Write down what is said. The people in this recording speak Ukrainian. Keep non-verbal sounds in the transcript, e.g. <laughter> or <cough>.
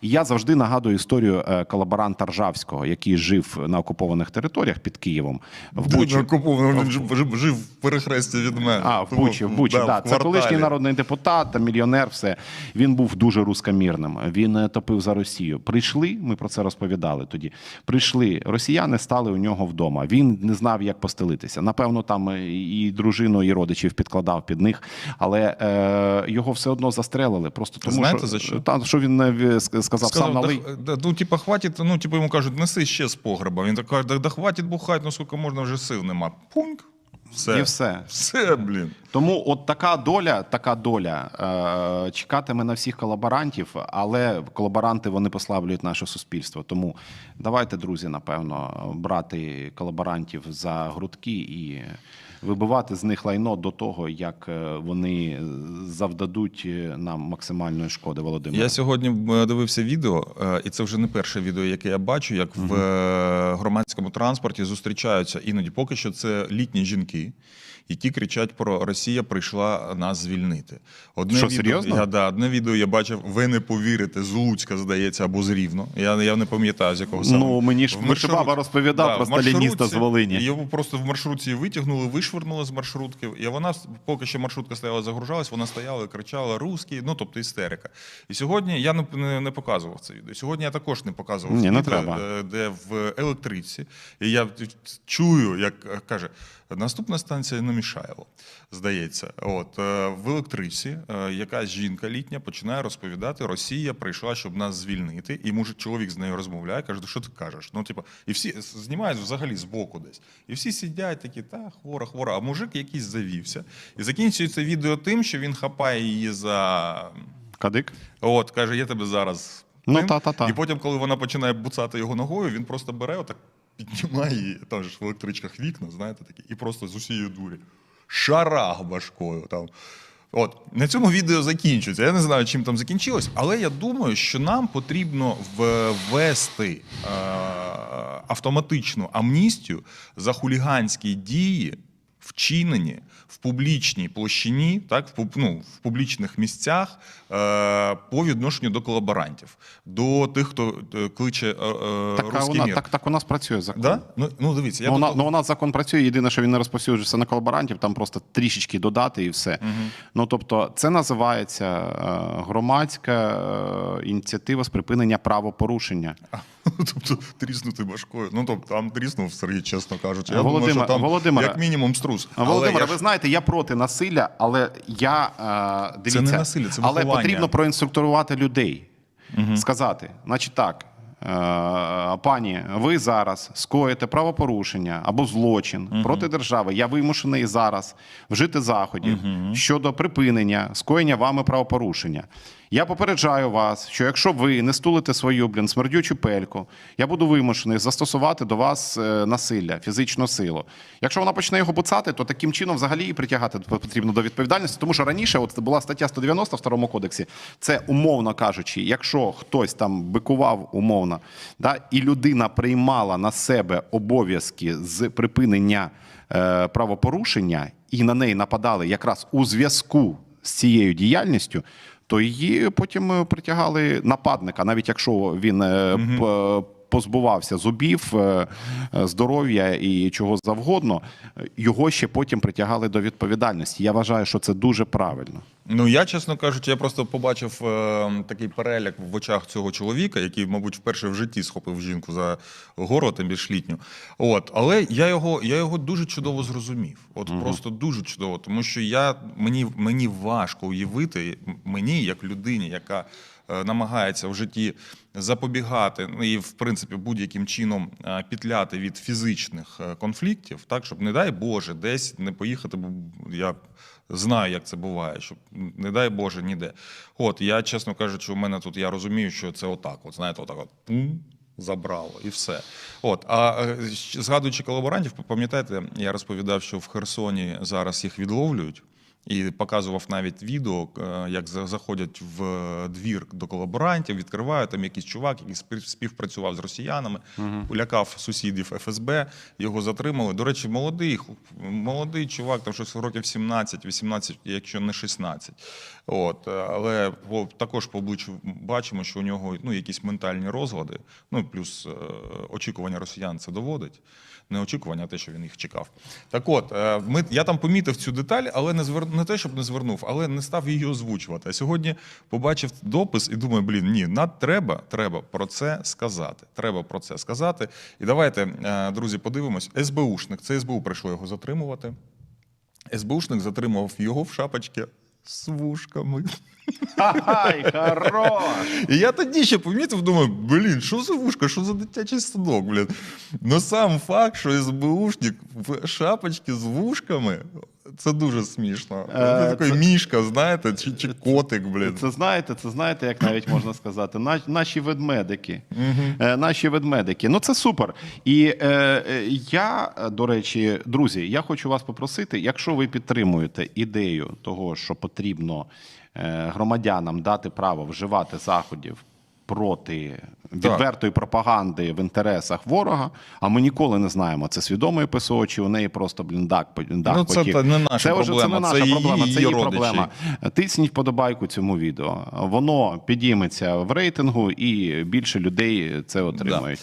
І я завжди нагадую історію е, колаборанта Ржавського, який жив на окупованих територіях під Києвом в Бучі. окуповано, він жив, в перехресті від мене. А, в Бучі, в Бучі, да, в Це колишній народний депутат, там, мільйонер, все. Він був дуже рускомірним. Він е, топив за Росію. Прийшли, ми про це розповідали тоді. Прийшли росіяни, стали у нього вдома. Він не знав, як постелитися. Напевно, там е, і дружину, і родичів підкладав під них, але е, його все одно застрелили. Просто тому, Знаєте, що, за що? Та, що він сказав, Сказав, сам налий. да, да, ну, типа, хватить, ну, типу, йому кажуть, неси ще з погреба. Він так каже, да, да хватить бухати, ну скільки можна, вже сил нема. Пуньк. Все. І все. Все, блін. Тому от така доля, така доля е, чекатиме на всіх колаборантів, але колаборанти вони послаблюють наше суспільство. Тому давайте, друзі, напевно, брати колаборантів за грудки і вибивати з них лайно до того, як е, вони завдадуть е, нам максимальної шкоди. Володимир. Я сьогодні е, дивився відео, е, і це вже не перше відео, яке я бачу, як в е, громадському транспорті зустрічаються іноді. Поки що це літні жінки, які кричать про Росія прийшла нас звільнити. Одне Що, відео, серйозно? Я, да, одне відео я бачив, ви не повірите, з Луцька, здається, або з Рівно. Я, я не пам'ятаю, з якого саме. Ну, мені ж В маршрут- Мишибаба розповідав про сталініста з Волині. Його просто в маршрутці витягнули, вишвирнули з маршрутки. І вона, поки що маршрутка стояла, загружалась, вона стояла і кричала русський, ну тобто істерика. І сьогодні я не, не, не показував це відео. Сьогодні я також не показував не відео, треба. е, де в електриці. І я чую, як е, каже. Наступна станція Намішаєво, здається. От е, в електриці е, якась жінка літня починає розповідати: Росія прийшла, щоб нас звільнити. І мужик, чоловік з нею розмовляє, каже, що ти кажеш? Ну, типу, і всі знімають взагалі збоку десь. І всі сидять такі, та хвора, хвора. А мужик якийсь завівся. І закінчується відео тим, що він хапає її за. Кадик? От, каже, я тебе зараз. Ну, та-та-та. І потім, коли вона починає буцати його ногою, він просто бере, отак піднімає її, там ж в електричках вікна, знаєте, такі, і просто з усієї дурі. Шарах башкою. Там. От, на цьому відео закінчується. Я не знаю, чим там закінчилось, але я думаю, що нам потрібно ввести е, автоматичну амністію за хуліганські дії, вчинені в публічній площині, так, в, ну, в публічних місцях е, по відношенню до колаборантів, до тих, хто е, кличе е, е, Так, а «Руський вона, мір». так, так у нас працює закон. Да? Ну, ну дивіться, я Ну, тут- ну, у нас закон працює. Єдине, що він не розповсюджується на колаборантів, там просто трішечки додати і все. Ну тобто, це називається е, громадська ініціатива з припинення правопорушення. <laughs> Тобто тріснути башкою. Ну тобто там тріснув Сергій, чесно кажучи. Я Володимир- думаю, що там Володимире, як мінімум струс. Але я ви ж- знаєте, я проти насилля, але я е, дивіться, не насилля, це але потрібно проінструктувати людей, сказати, значить так. е, Пані, ви зараз скоїте правопорушення або злочин проти держави. Я вимушений зараз вжити заходів щодо припинення скоєння вами правопорушення. Я попереджаю вас, що якщо ви не стулите свою блін смердючу пельку, я буду вимушений застосувати до вас е, насилля, фізичну силу. Якщо вона почне його буцати, то таким чином взагалі її притягати потрібно до відповідальності. Тому що раніше, от була стаття 190 в старому кодексі, це умовно кажучи, якщо хтось там бикував умовно, да, і людина приймала на себе обов'язки з припинення е, правопорушення, і на неї нападали якраз у зв'язку з цією діяльністю. То її потім е, притягали нападника, навіть якщо він п- позбувався зубів, е, здоров'я і чого завгодно, його ще потім притягали до відповідальності. Я вважаю, що це дуже правильно. Ну я, чесно кажучи, я просто побачив е, такий переляк в очах цього чоловіка, який, мабуть, вперше в житті схопив жінку за горло, тим більш літню. От, але я його, я його дуже чудово зрозумів. От просто дуже чудово, тому що я мені, мені важко уявити мені, як людині, яка е, намагається в житті запобігати ну, і, в принципі, будь-яким чином е, пітляти від фізичних е, конфліктів, так щоб, не дай Боже, десь не поїхати, бо я знаю, як це буває, щоб не дай Боже ніде. От я, чесно кажучи, у мене тут я розумію, що це отак. От знаєте, отак от пум, забрало і все. От, а е, згадуючи колаборантів, пам'ятаєте, я розповідав, що в Херсоні зараз їх відловлюють. І показував навіть відео, е, як заходять в двір до колаборантів, відкривають там якийсь чувак, який спів- співпрацював з росіянами, лякав сусідів ФСБ, його затримали. До речі, молодий, молодий чувак, там щось років 17, 18, якщо не 16. От, е, але також по обличчю бачимо, що у нього ну, якісь ментальні розлади, ну плюс е, очікування росіян це доводить. Не очікування, а те, що він їх чекав. Так от, ми, я там помітив цю деталь, але не звер... не те, щоб не звернув, але не став її озвучувати. А сьогодні побачив допис і думаю, блін, ні, над треба, треба про це сказати. Треба про це сказати. І давайте, е, друзі, подивимось. СБУшник, це СБУ прийшло його затримувати. СБУшник затримував його в шапочці з вушками. Ай, хорош! І я тоді ще помітив, думаю, блін, що за вушка, що за дитячий садок, блін. Ну сам факт, що СБУшник в шапочці з вушками, це дуже смішно. Е, Це такий це- мішка, знаєте, чи, чи котик, блін. Це знаєте, це знаєте, як навіть можна сказати, на- наші ведмедики. Е, Наші ведмедики. Ну це супер. І е, е, я, до речі, друзі, я хочу вас попросити, якщо ви підтримуєте ідею того, що потрібно е, громадянам дати право вживати заходів. Проти відвертої пропаганди в інтересах ворога, а ми ніколи не знаємо, це свідомої ПСО, чи у неї просто бліндак дах Ну, це потік. не наша це вже це не наша це її- проблема, це її її родичі. проблема. Тисніть подобайку цьому відео. Воно підійметься в рейтингу, і більше людей це отримують.